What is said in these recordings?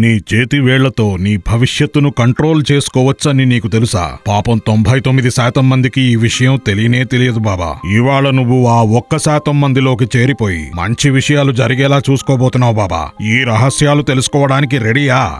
నీ చేతి వేళ్ళతో నీ భవిష్యత్తును కంట్రోల్ చేసుకోవచ్చని నీకు తెలుసా? పాపం తొంభై తొమ్మిది శాతం మందికి ఈ విషయం తెలియనే తెలియదు బాబా. ఇవాళ నువ్వు ఆ ఒక్క శాతం మందిలోకి చేరిపోయి మంచి విషయాలు జరిగేలా చూసుకోబోతున్నావు బాబా. ఈ రహస్యాలు తెలుసుకోవడానికి రెడీయా?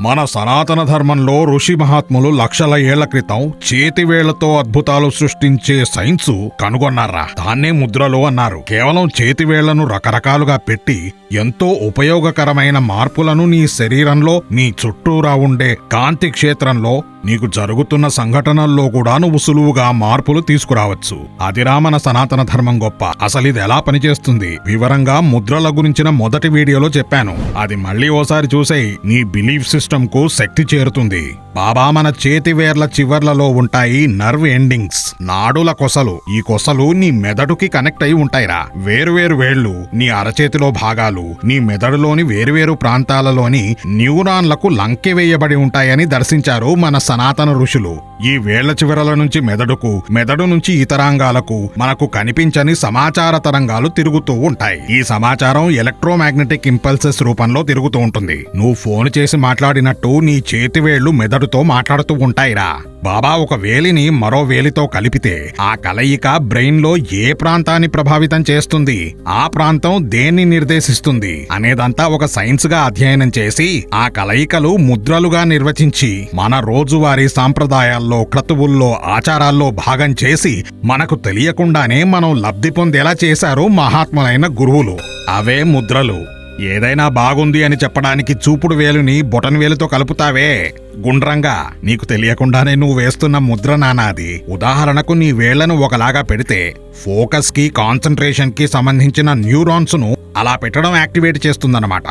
మన సనాతన ధర్మంలో ఋషి మహాత్ములు లక్షల ఏళ్ళ క్రితం చేతివేళ్ళతో అద్భుతాలు సృష్టించే సైన్సు కనుగొన్నారా? దాన్నే ముద్రలు అన్నారు. కేవలం చేతివేళ్ళను రకరకాలుగా పెట్టి ఎంతో ఉపయోగకరమైన మార్పులను నీ శరీరంలో నీ చుట్టూరా ఉండే కాంతి క్షేత్రంలో నీకు జరుగుతున్న సంఘటనల్లో కూడా నువ్వు సులువుగా మార్పులు తీసుకురావచ్చు. అదిరా మన సనాతన ధర్మం గొప్ప. అసలు ఇది ఎలా పనిచేస్తుంది? వివరంగా ముద్రల గురించిన మొదటి వీడియోలో చెప్పాను. అది మళ్ళీ ఓసారి చూసేయి. నీ బిలీఫ్ సిస్టమ్కు శక్తి చేరుతుంది. బాబా మన చేతి వేర్ల చివర్లలో ఉంటాయి నర్వ్ ఎండింగ్స్. నాడుల కొసలు. ఈ కొసలు నీ మెదడుకి కనెక్ట్ అయి ఉంటాయిరా. వేరువేరు వేళ్ళు నీ అరచేతిలో భాగాలు. నీ మెదడులోని వేరువేరు ప్రాంతాలలోని న్యూరాన్లకు లంకెవేయబడి ఉంటాయని దర్శించారు మన సనాతన ఋషులు. ఈ వేళ్ళ చివరల నుంచి మెదడుకు మెదడు నుంచి ఇతరాంగాలకు మనకు కనిపించని సమాచార తరంగాలు తిరుగుతూ ఉంటాయి. ఈ సమాచారం ఎలక్ట్రోమాగ్నెటిక్ ఇంపల్సెస్ రూపంలో తిరుగుతూ ఉంటుంది. నువ్వు ఫోన్ చేసి మాట్లాడినట్టు నీ చేతి వేళ్ళు మెదడుతో మాట్లాడుతూ ఉంటాయిరా. బాబా ఒక వేలిని మరో వేలితో కలిపితే ఆ కలయిక బ్రెయిన్లో ఏ ప్రాంతాన్ని ప్రభావితం చేస్తుంది? ఆ ప్రాంతం దేన్ని నిర్దేశిస్తుంది? అనేదంతా ఒక సైన్స్గా అధ్యయనం చేసి ఆ కలయికలు ముద్రలుగా నిర్వచించి మన రోజువారీ సాంప్రదాయాల్లో క్రతువుల్లో ఆచారాల్లో భాగం చేసి మనకు తెలియకుండానే మనం లబ్ధి పొందేలా చేశారు మహాత్ములైన గురువులు. అవే ముద్రలు. ఏదైనా బాగుంది అని చెప్పడానికి చూపుడు వేలుని బొటన్ వేలుతో కలుపుతావే. గుండ్రంగా. నీకు తెలియకుండానే నువ్వు వేస్తున్న ముద్ర నానాది. ఉదాహరణకు నీ వేళ్ళను ఒకలాగా పెడితే ఫోకస్కి కాన్సన్ట్రేషన్కి సంబంధించిన న్యూరాన్స్ను అలా పెట్టడం యాక్టివేట్ చేస్తుందన్నమాట.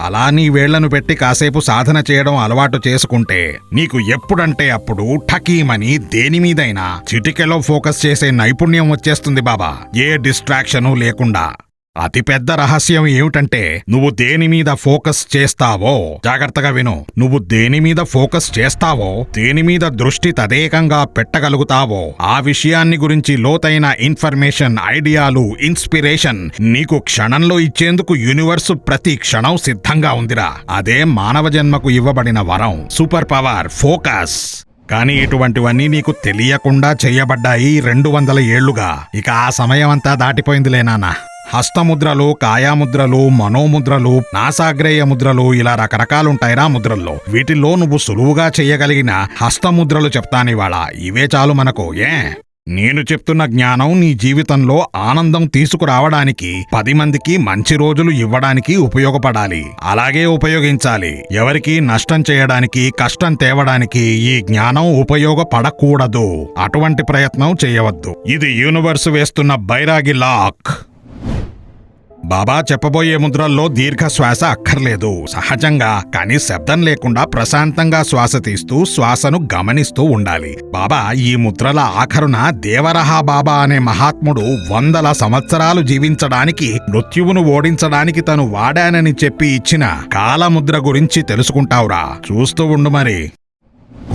అలా నీ వేళ్ళను పెట్టి కాసేపు సాధన చేయడం అలవాటు చేసుకుంటే నీకు ఎప్పుడంటే అప్పుడు ఠకీమని దేని మీదైనా చిటికెలో ఫోకస్ చేసే నైపుణ్యం వచ్చేస్తుంది బాబా. ఏ డిస్ట్రాక్షను లేకుండా. అతిపెద్ద రహస్యం ఏమిటంటే నువ్వు దేని మీద ఫోకస్ చేస్తావో జాగ్రత్తగా విను. నువ్వు దేని మీద ఫోకస్ చేస్తావో దేని మీద దృష్టి తదేకంగా పెట్టగలుగుతావో ఆ విషయాన్ని గురించి లోతైన ఇన్ఫర్మేషన్ ఐడియాలు ఇన్స్పిరేషన్ నీకు క్షణంలో ఇచ్చేందుకు యూనివర్స్ ప్రతి క్షణం సిద్ధంగా ఉందిరా. అదే మానవ జన్మకు ఇవ్వబడిన వరం. Super power focus. కానీ ఇటువంటివన్నీ నీకు తెలియకుండా చేయబడ్డాయి రెండు వందల ఏళ్ళుగా. ఇక ఆ సమయం అంతా దాటిపోయిందిలే నాన్న. హస్తముద్రలు కాయాముద్రలు మనోముద్రలు నాసాగ్రేయ ముద్రలు ఇలా రకరకాలుంటాయిరా ముద్రల్లో. వీటిల్లో నువ్వు సులువుగా చెయ్యగలిగిన హస్తముద్రలు చెప్తానివాళ ఇవే చాలు మనకు ఏ? నేను చెప్తున్న జ్ఞానం నీ జీవితంలో ఆనందం తీసుకురావడానికి పది మందికి మంచి రోజులు ఇవ్వడానికి ఉపయోగపడాలి. అలాగే ఉపయోగించాలి. ఎవరికి నష్టం చేయడానికి కష్టం తేవడానికి ఈ జ్ఞానం ఉపయోగపడకూడదు. అటువంటి ప్రయత్నం చేయవద్దు. ఇది యూనివర్స్ వేస్తున్న బైరాగి లాక్. బాబా చెప్పబోయే ముద్రల్లో దీర్ఘ శ్వాస అక్కర్లేదు. సహజంగా కానీ శబ్దం లేకుండా ప్రశాంతంగా శ్వాస తీస్తూ శ్వాసను గమనిస్తూ ఉండాలి. బాబా ఈ ముద్రల ఆఖరున దేవరహా బాబా అనే మహాత్ముడు వందల సంవత్సరాలు జీవించడానికి మృత్యువును ఓడించడానికి తను వాడానని చెప్పి ఇచ్చిన కాలముద్ర గురించి తెలుసుకుంటావురా. చూస్తూ ఉండు మరి.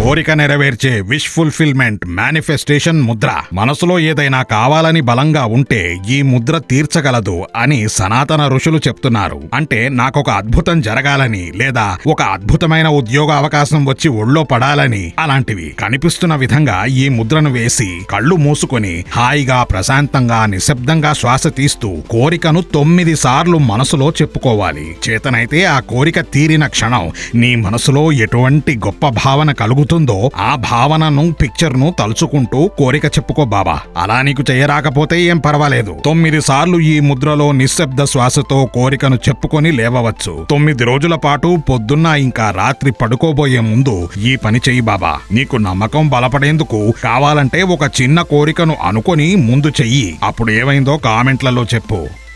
కోరిక నెరవేర్చే విష్ ఫుల్ఫిల్మెంట్ మేనిఫెస్టేషన్ ముద్ర. మనసులో ఏదైనా కావాలని బలంగా ఉంటే ఈ ముద్ర తీర్చగలదు అని సనాతన ఋషులు చెప్తున్నారు. అంటే నాకొక అద్భుతం జరగాలని లేదా ఒక అద్భుతమైన ఉద్యోగ అవకాశం వచ్చి ఒళ్ళో పడాలని అలాంటివి కనిపిస్తున్న విధంగా ఈ ముద్రను వేసి కళ్ళు మూసుకొని హాయిగా ప్రశాంతంగా నిశ్శబ్దంగా శ్వాస తీస్తూ కోరికను తొమ్మిది సార్లు మనసులో చెప్పుకోవాలి. చేతనైతే ఆ కోరిక తీరిన క్షణం నీ మనసులో ఎటువంటి గొప్ప భావన కలుగుతుంది ఆ భావనను పిక్చర్ను తలుచుకుంటూ కోరిక చెప్పుకో బాబా. అలా నీకు చేయరాకపోతే ఏం పర్వాలేదు. తొమ్మిది సార్లు ఈ ముద్రలో నిశ్శబ్ద శ్వాసతో కోరికను చెప్పుకొని లేవవచ్చు. తొమ్మిది రోజుల పాటు పొద్దున్న ఇంకా రాత్రి పడుకోబోయే ముందు ఈ పని చెయ్యి బాబా. నీకు నమ్మకం బలపడేందుకు కావాలంటే ఒక చిన్న కోరికను అనుకొని ముందు చెయ్యి. అప్పుడు ఏమైందో కామెంట్లలో చెప్పు.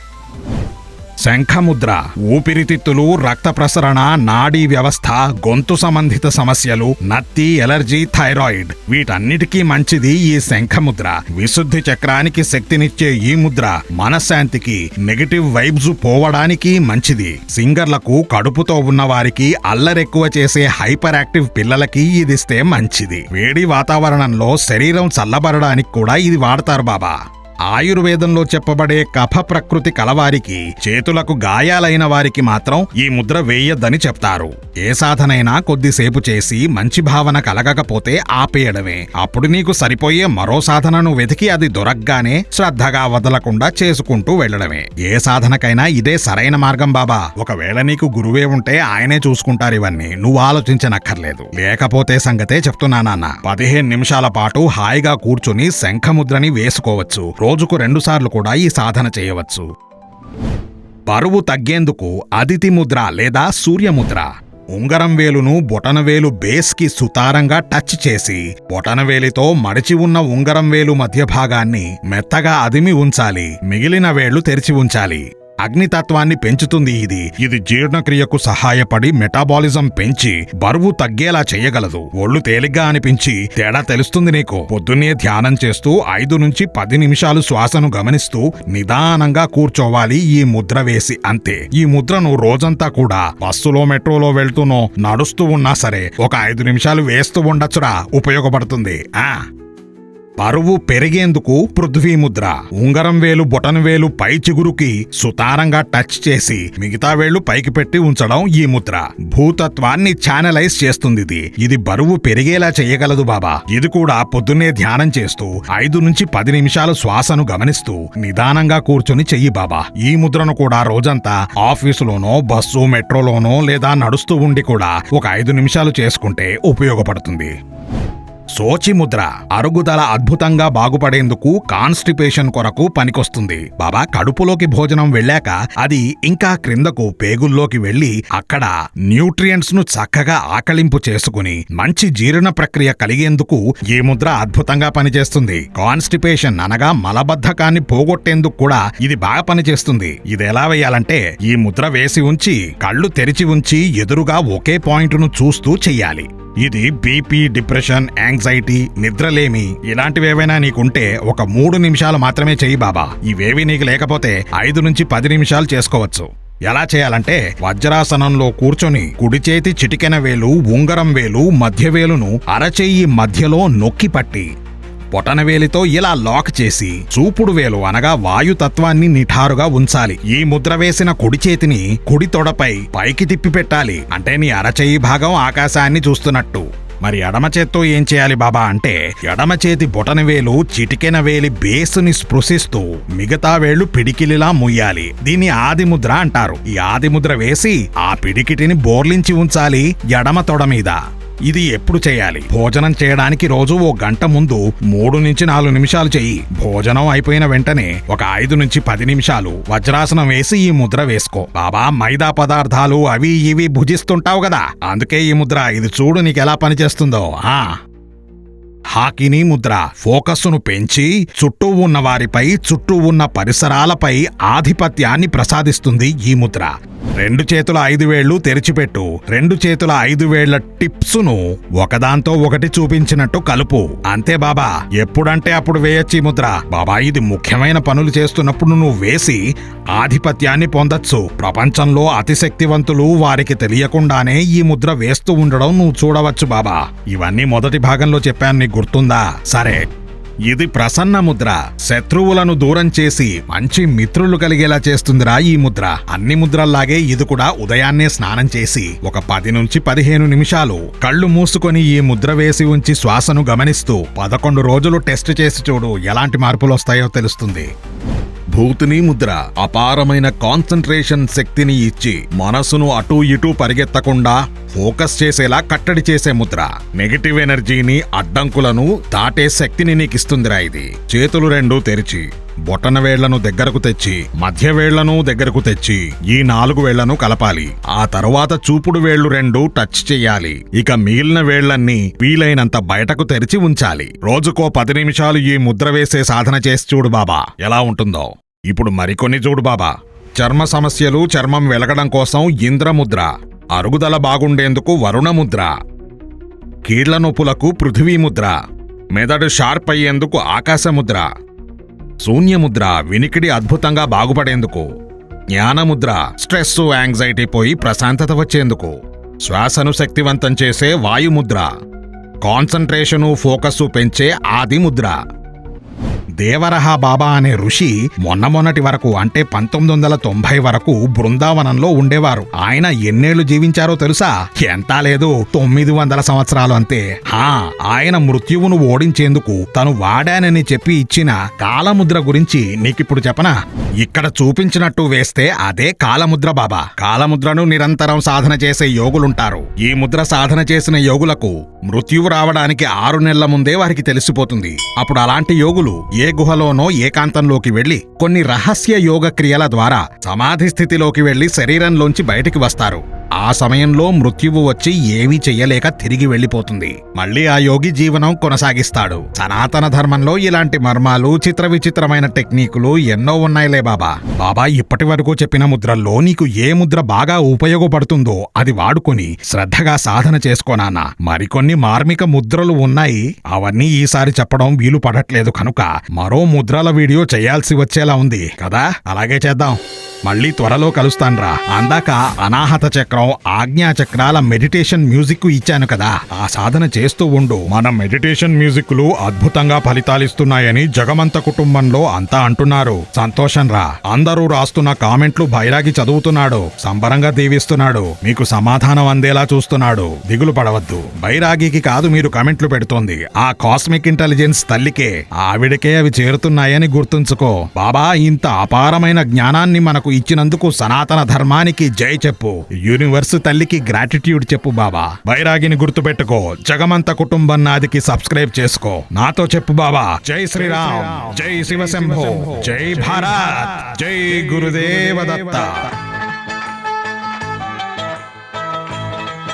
శంఖముద్ర ఊపిరితిత్తులు రక్త ప్రసరణ నాడీ వ్యవస్థ గొంతు సంబంధిత సమస్యలు నత్తి ఎలర్జీ థైరాయిడ్. వీటన్నిటికీ మంచిది ఈ శంఖముద్ర. విశుద్ధి చక్రానికి శక్తినిచ్చే ఈ ముద్ర మనశ్శాంతికి నెగటివ్ వైబ్స్ పోవడానికి మంచిది. సింగర్లకు కడుపుతో ఉన్న వారికి అల్లరెక్కువ చేసే హైపర్ యాక్టివ్ పిల్లలకి ఇదిస్తే మంచిది. వేడి వాతావరణంలో శరీరం చల్లబడడానికి కూడా ఇది వాడతారు బాబా. ఆయుర్వేదంలో చెప్పబడే కఫ ప్రకృతి కలవారికి చేతులకు గాయాలైన వారికి మాత్రం ఈ ముద్ర వేయొద్దని చెప్తారు. ఏ సాధనైనా కొద్దిసేపు చేసి మంచి భావన కలగకపోతే ఆపేయడమే. అప్పుడు నీకు సరిపోయే మరో సాధనను వెతికి అది దొరకగానే శ్రద్ధగా వదలకుండా చేసుకుంటూ వెళ్ళడమే. ఏ సాధనకైనా ఇదే సరైన మార్గం బాబా. ఒకవేళ నీకు గురువే ఉంటే ఆయనే చూసుకుంటారు ఇవన్నీ. నువ్వు ఆలోచించనక్కర్లేదు. లేకపోతే సంగతే చెప్తున్నా నాన్న. పదిహేను నిమిషాల పాటు హాయిగా కూర్చుని శంఖముద్రని వేసుకోవచ్చు. రోజుకు రెండుసార్లు కూడా ఈ సాధన చేయవచ్చు. బరువు తగ్గేందుకు అదితి ముద్ర లేదా సూర్యముద్ర ఉంగరం వేలును బొటనవేలు బేస్కి సుతారంగా టచ్ చేసి బొటనవేలితో మడిచి ఉన్న ఉంగరం వేలు మధ్య భాగాన్ని మెత్తగా అదిమి ఉంచాలి మిగిలిన వేళ్ళు తెరిచి ఉంచాలి. అగ్నితత్వాన్ని పెంచుతుంది ఇది. ఇది జీర్ణక్రియకు సహాయపడి మెటాబాలిజం పెంచి బరువు తగ్గేలా చేయగలదు. ఒళ్ళు తేలిగ్గా అనిపించి తేడా తెలుస్తుంది నీకు. పొద్దున్నే ధ్యానం చేస్తూ ఐదు నుంచి పది నిమిషాలు శ్వాసను గమనిస్తూ నిదానంగా కూర్చోవాలి ఈ ముద్ర వేసి అంతే. ఈ ముద్రను రోజంతా కూడా బస్సులో మెట్రోలో వెళ్తూనో నడుస్తూ ఉన్నా సరే ఒక ఐదు నిమిషాలు వేస్తూ ఉండొచ్చురా. ఉపయోగపడుతుంది. ఆ. బరువు పెరిగేందుకు పృథ్వీ ముద్ర ఉంగరం వేలు బొటన వేలు పై చిగురుకి సుతారంగా టచ్ చేసి మిగతా వేళ్ళు పైకి పెట్టి ఉంచడం ఈ ముద్ర. భూతత్వాన్ని ఛానలైజ్ చేస్తుంది ఇది. ఇది బరువు పెరిగేలా చేయగలదు బాబా. ఇది కూడా పొద్దున్నే ధ్యానం చేస్తూ ఐదు నుంచి పది నిమిషాలు శ్వాసను గమనిస్తూ నిదానంగా కూర్చొని చెయ్యి బాబా. ఈ ముద్రను కూడా రోజంతా ఆఫీసులోనో బస్సు మెట్రోలోనో లేదా నడుస్తూ ఉండి కూడా ఒక ఐదు నిమిషాలు చేసుకుంటే ఉపయోగపడుతుంది. సోచి ముద్ర అరుగుదల అద్భుతంగా బాగుపడేందుకు కాన్స్టిపేషన్ కొరకు పనికొస్తుంది. బాబా కడుపులోకి భోజనం వెళ్ళాక అది ఇంకా క్రిందకు పేగుల్లోకి వెళ్ళి అక్కడ న్యూట్రియంట్స్ను చక్కగా ఆకలింపు చేసుకుని మంచి జీర్ణ ప్రక్రియ కలిగేందుకు ఈ ముద్ర అద్భుతంగా పనిచేస్తుంది. కాన్స్టిపేషన్ అనగా మలబద్ధకాన్ని పోగొట్టేందుకు కూడా ఇది బాగా పనిచేస్తుంది. ఇది ఎలా వేయాలంటే ఈ ముద్ర వేసి ఉంచి కళ్ళు తెరిచి ఉంచి ఎదురుగా ఒకే పాయింట్ను చూస్తూ చెయ్యాలి. ఇది బీపీ డిప్రెషన్ యాంగ్జైటీ నిద్రలేమి ఇలాంటివేవైనా నీకుంటే ఒక మూడు నిమిషాలు మాత్రమే చెయ్యి బాబా. ఇవేవి నీకు లేకపోతే ఐదు నుంచి పది నిమిషాలు చేసుకోవచ్చు. ఎలా చేయాలంటే వజ్రాసనంలో కూర్చొని కుడి చేతి చిటికెన వేలు ఉంగరం వేలు మధ్య వేలును అరచెయ్యి మధ్యలో నొక్కి పట్టి పొటనవేలితో ఇలా లాక్ చేసి చూపుడు వేలు అనగా వాయుతత్వాన్ని నిఠారుగా ఉంచాలి. ఈ ముద్ర వేసిన కుడి చేతిని కుడి తొడపై పైకి తిప్పి పెట్టాలి. అంటే నీ అరచేయి భాగం ఆకాశాన్ని చూస్తున్నట్టు. మరి ఎడమ చేత్తో ఏం చేయాలి బాబా అంటే ఎడమ చేతి బొటనవేలు చిటికెన వేలి బేసుని స్పృశిస్తూ మిగతా వేళ్ళు పిడికిలిలా ముయ్యాలి దీన్ని ఆది ముద్ర అంటారు. ఈ ఆది ముద్ర వేసి ఆ పిడికిటిని బోర్లించి ఉంచాలి ఎడమ తొడ మీద. ఇది ఎప్పుడు చేయాలి? భోజనం చేయడానికి రోజు ఓ గంట ముందు మూడు నుంచి నాలుగు నిమిషాలు చెయ్యి. భోజనం అయిపోయిన వెంటనే ఒక ఐదు నుంచి పది నిమిషాలు వజ్రాసనం వేసి ఈ ముద్ర వేసుకో. బాబా మైదా పదార్థాలు అవి ఇవి భుజిస్తుంటావు కదా. అందుకే ఈ ముద్ర. ఇది చూడు నీకెలా పనిచేస్తుందో. ఆ? హాకినీ ముద్ర ఫోకస్సును పెంచి చుట్టూ ఉన్న వారిపై చుట్టూ ఉన్న పరిసరాలపై ఆధిపత్యాన్ని ప్రసాదిస్తుంది ఈ ముద్ర. రెండు చేతుల ఐదు వేళ్ళు తెరిచిపెట్టు. రెండు చేతుల ఐదు వేళ్ళ టిప్స్ను ఒకదాంతో ఒకటి చూపించినట్టు కలుపు. అంతే బాబా. ఎప్పుడంటే అప్పుడు వేయచ్చి ఈ ముద్ర. బాబా ఇది ముఖ్యమైన పనులు చేస్తున్నప్పుడు నువ్వు వేసి ఆధిపత్యాన్ని పొందొచ్చు. ప్రపంచంలో అతిశక్తివంతులు వారికి తెలియకుండానే ఈ ముద్ర వేస్తూ ఉండడం నువ్వు చూడవచ్చు బాబా. ఇవన్నీ మొదటి భాగంలో చెప్పాను గుర్తుందా? సరే. ఇది ప్రసన్న ముద్ర. శత్రువులను దూరం చేసి మంచి మిత్రులు కలిగేలా చేస్తుందిరా ఈ ముద్ర. అన్ని ముద్రల్లాగే ఇది కూడా ఉదయాన్నే స్నానం చేసి ఒక పది నుంచి పదిహేను నిమిషాలు కళ్ళు మూసుకొని ఈ ముద్ర వేసి ఉంచి శ్వాసను గమనిస్తూ పదకొండు రోజులు టెస్ట్ చేసి చూడు ఎలాంటి మార్పులు వస్తాయో తెలుస్తుంది. భూతిని ముద్ర అపారమైన కాన్సంట్రేషన్ శక్తిని ఇచ్చి మనసును అటూ ఇటూ పరిగెత్తకుండా ఫోకస్ చేసేలా కట్టడి చేసే ముద్ర. నెగటివ్ ఎనర్జీని అడ్డంకులను దాటే శక్తిని నీకిస్తుందిరా ఇది. చేతులు రెండు తెరిచి బొటన వేళ్ళను దగ్గరకు తెచ్చి మధ్య వేళ్ళను దగ్గరకు తెచ్చి ఈ నాలుగు వేళ్ళను కలపాలి. ఆ తరువాత చూపుడు వేళ్ళు రెండు టచ్ చెయ్యాలి ఇక మిగిలిన వేళ్ళన్నీ వీలైనంత బయటకు తెరిచి ఉంచాలి. రోజుకో పది నిమిషాలు ఈ ముద్ర వేసే సాధన చేసి చూడు బాబా. ఎలా ఉంటుందో. ఇప్పుడు మరికొన్ని చూడు బాబా. చర్మ సమస్యలు చర్మం వెలగడం కోసం ఇంద్రముద్ర. అరుగుదల బాగుండేందుకు వరుణముద్ర కీళ్ళ నొప్పులకు పృథివీముద్ర మెదడు షార్ప్ అయ్యేందుకు ఆకాశముద్ర శూన్యముద్ర వినికిడి అద్భుతంగా బాగుపడేందుకు జ్ఞానముద్ర స్ట్రెస్ యాంగ్జైటీ పోయి ప్రశాంతత వచ్చేందుకు శ్వాసను శక్తివంతం చేసే వాయుముద్ర కాన్సంట్రేషను ఫోకస్సు పెంచే ఆది ముద్ర దేవరహ బాబా అనే ఋషి మొన్న మొన్నటి వరకు అంటే పంతొమ్మిది వందల తొంభై వరకు బృందావనంలో ఉండేవారు. ఆయన ఎన్నేళ్ళు జీవించారో తెలుసా? ఎంత లేదు తొమ్మిది వందల సంవత్సరాలు అంతే. హా ఆయన మృత్యువును ఓడించేందుకు తను వాడానని చెప్పి ఇచ్చిన కాలముద్ర గురించి నీకిప్పుడు చెప్పనా? ఇక్కడ చూపించినట్టు వేస్తే అదే కాలముద్ర బాబా. కాలముద్రను నిరంతరం సాధన చేసే యోగులుంటారు. ఈ ముద్ర సాధన చేసిన యోగులకు మృత్యువు రావడానికి ఆరు నెలల ముందే వారికి తెలిసిపోతుంది. అప్పుడు అలాంటి యోగులు ఏ గుహలోనో ఏకాంతంలోకి వెళ్ళి కొన్ని రహస్య యోగ క్రియల ద్వారా సమాధి స్థితిలోకి వెళ్ళి శరీరంలోంచి బయటికి వస్తారు. ఆ సమయంలో మృత్యువు వచ్చి ఏమీ చెయ్యలేక తిరిగి వెళ్ళిపోతుంది. మళ్ళీ ఆ యోగి జీవనం కొనసాగిస్తాడు. సనాతన ధర్మంలో ఇలాంటి మర్మాలు చిత్ర విచిత్రమైన టెక్నికులు ఎన్నో ఉన్నాయిలే బాబా. బాబా ఇప్పటి వరకు చెప్పిన ముద్రల్లో నీకు ఏ ముద్ర బాగా ఉపయోగపడుతుందో అది వాడుకొని శ్రద్ధగా సాధన చేసుకోనానా మరికొన్ని మార్మిక ముద్రలు ఉన్నాయి. అవన్నీ ఈసారి చెప్పడం వీలు పడట్లేదు కనుక మరో ముద్రల వీడియో చేయాల్సి వచ్చేలా ఉంది. కదా? అలాగే చేద్దాం. మళ్ళీ త్వరలో కలుస్తాన్రా. అందాక అనాహత చక్రం ఆజ్ఞా చక్రాల మెడిటేషన్ మ్యూజిక్ ఇచ్చాను కదా. ఆ సాధన చేస్తూ ఉండు. మన మెడిటేషన్ మ్యూజిక్లు అద్భుతంగా ఫలితాలిస్తున్నాయని జగమంత కుటుంబంలో అంతా అంటున్నారు. సంతోషం రా అందరూ రాస్తున్న కామెంట్లు బైరాగి చదువుతున్నాడు. సంబరంగా దీవిస్తున్నాడు. మీకు సమాధానం అందేలా చూస్తున్నాడు. దిగులు పడవద్దు. బైరాగికి కాదు మీరు కమెంట్లు పెడుతోంది. ఆ కాస్మిక్ ఇంటెలిజెన్స్ తల్లికే. ఆవిడకే అవి చేరుతున్నాయని గుర్తుంచుకో. బాబా ఇంత అపారమైన జ్ఞానాన్ని మనకు ఇచ్చినందుకు సనాతన ధర్మానికి జై చెప్పు. యూనివర్స్ తల్లికి గ్రాటిట్యూడ్ చెప్పు బాబా బైరాగిని గుర్తుపెట్టుకో. జగమంత కుటుంబం నాదికి సబ్స్క్రైబ్ చేసుకో. నాతో చెప్పు బాబా జై శ్రీరామ్. జై శివశంభో. జై భారత్. జై గురుదేవ దత్త